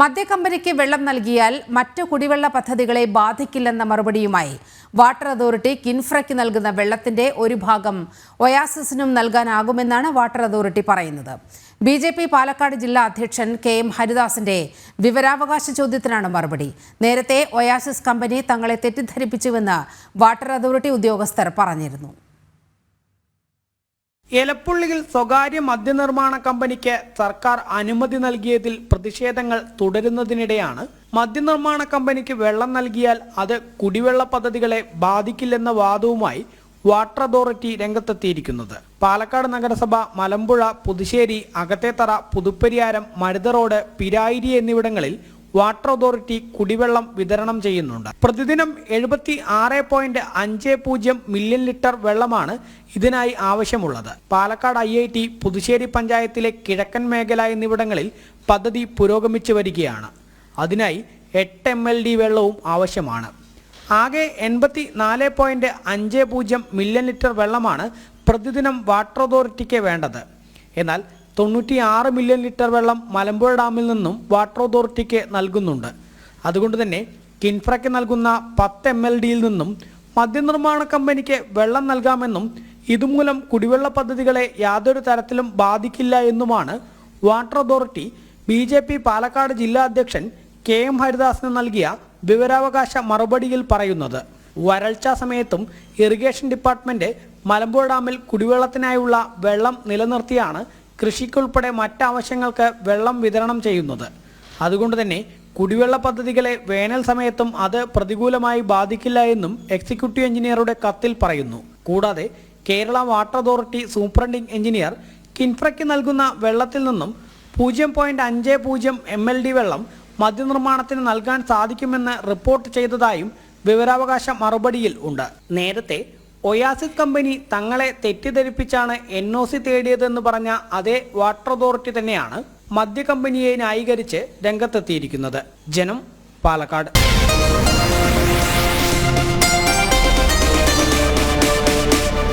മദ്യക്കമ്പനിക്ക് വെള്ളം നൽകിയാൽ മറ്റു കുടിവെള്ള പദ്ധതികളെ ബാധിക്കില്ലെന്ന മറുപടിയുമായി. വാട്ടർ അതോറിറ്റി കിൻഫ്രയ്ക്ക് നൽകുന്ന വെള്ളത്തിന്റെ ഒരു ഭാഗം ഒയാസിസിനും നൽകാനാകുമെന്നാണ് വാട്ടർ അതോറിറ്റി പറയുന്നത്. ബി ജെ പി പാലക്കാട് ജില്ലാ അധ്യക്ഷൻ കെ എം ഹരിദാസിന്റെ വിവരാവകാശ ചോദ്യത്തിനാണ് മറുപടി. നേരത്തെ ഒയാസിസ് കമ്പനി തങ്ങളെ തെറ്റിദ്ധരിപ്പിച്ചുവെന്ന് വാട്ടർ അതോറിറ്റി ഉദ്യോഗസ്ഥർ പറഞ്ഞിരുന്നു. എലപ്പുള്ളിയിൽ സ്വകാര്യ മദ്യനിർമ്മാണ കമ്പനിക്ക് സർക്കാർ അനുമതി നൽകിയതിൽ പ്രതിഷേധങ്ങൾ തുടരുന്നതിനിടെയാണ് മദ്യനിർമ്മാണ കമ്പനിക്ക് വെള്ളം നൽകിയാൽ അത് കുടിവെള്ള പദ്ധതികളെ ബാധിക്കില്ലെന്ന വാദവുമായി വാട്ടർ അതോറിറ്റി രംഗത്തെത്തിയിരിക്കുന്നത്. പാലക്കാട് നഗരസഭ മലമ്പുഴ പുതുശ്ശേരി അകത്തേത്തറ പുതുപ്പരിയാരം മരുത റോഡ് പിരായിരി എന്നിവിടങ്ങളിൽ വാട്ടർ അതോറിറ്റി കുടിവെള്ളം വിതരണം ചെയ്യുന്നുണ്ട്. പ്രതിദിനം എഴുപത്തി ആറ് പോയിന്റ് അഞ്ച് പൂജ്യം മില്യൺ ലിറ്റർ വെള്ളമാണ് ഇതിനായി ആവശ്യമുള്ളത്. Palakkad I I T Puthussery പഞ്ചായത്തിലെ കിഴക്കൻ മേഖല എന്നിവിടങ്ങളിൽ പദ്ധതി പുരോഗമിച്ചു വരികയാണ്. അതിനായി എട്ട് എം എൽ ഡി വെള്ളവും ആവശ്യമാണ്. ആകെ എൺപത്തി നാല് പോയിന്റ് അഞ്ച് പൂജ്യം മില്യൺ ലിറ്റർ വെള്ളമാണ് പ്രതിദിനം വാട്ടർ അതോറിറ്റിക്ക് വേണ്ടത്. എന്നാൽ തൊണ്ണൂറ്റി ആറ് മില്യൺ ലിറ്റർ വെള്ളം മലമ്പുഴ ഡാമിൽ നിന്നും വാട്ടർ അതോറിറ്റിക്ക് നൽകുന്നുണ്ട്. അതുകൊണ്ട് തന്നെ കിൻഫ്രയ്ക്ക് നൽകുന്ന പത്ത് എം എൽ ഡിയിൽ നിന്നും മദ്യനിർമ്മാണ കമ്പനിക്ക് വെള്ളം നൽകാമെന്നും ഇതുമൂലം കുടിവെള്ള പദ്ധതികളെ യാതൊരു തരത്തിലും ബാധിക്കില്ല എന്നുമാണ് water authority B J P Palakkad ജില്ലാ അധ്യക്ഷൻ കെ എം ഹരിദാസിന് നൽകിയ വിവരാവകാശ മറുപടിയിൽ പറയുന്നത്. വരൾച്ച സമയത്തും ഇറിഗേഷൻ ഡിപ്പാർട്ട്മെന്റ് മലമ്പുഴ ഡാമിൽ കുടിവെള്ളത്തിനായുള്ള വെള്ളം നിലനിർത്തിയാണ് കൃഷിക്കുൾപ്പെടെ മറ്റാവശ്യങ്ങൾക്ക് വെള്ളം വിതരണം ചെയ്യുന്നത്. അതുകൊണ്ട് തന്നെ കുടിവെള്ള പദ്ധതികളെ വേനൽ സമയത്തും അത് പ്രതികൂലമായി ബാധിക്കില്ല എന്നും എക്സിക്യൂട്ടീവ് എഞ്ചിനീയറുടെ കത്തിൽ പറയുന്നു. കൂടാതെ Kerala water authority superintending engineer കിൻഫ്രയ്ക്ക് നൽകുന്ന വെള്ളത്തിൽ നിന്നും പൂജ്യം പോയിന്റ് അഞ്ച് പൂജ്യം എം എൽ ഡി വെള്ളം മദ്യനിർമ്മാണത്തിന് നൽകാൻ സാധിക്കുമെന്ന് റിപ്പോർട്ട് ചെയ്തതായും വിവരാവകാശ മറുപടിയിൽ ഉണ്ട്. നേരത്തെ ഒയാസിസ് കമ്പനി തങ്ങളെ തെറ്റിദ്ധരിപ്പിച്ചാണ് എൻ ഒ സി തേടിയതെന്ന് പറഞ്ഞ അതേ വാട്ടർ അതോറിറ്റി തന്നെയാണ് മദ്യ കമ്പനിയെ ന്യായീകരിച്ച് രംഗത്തെത്തിയിരിക്കുന്നത്. ജനം പാലക്കാട്.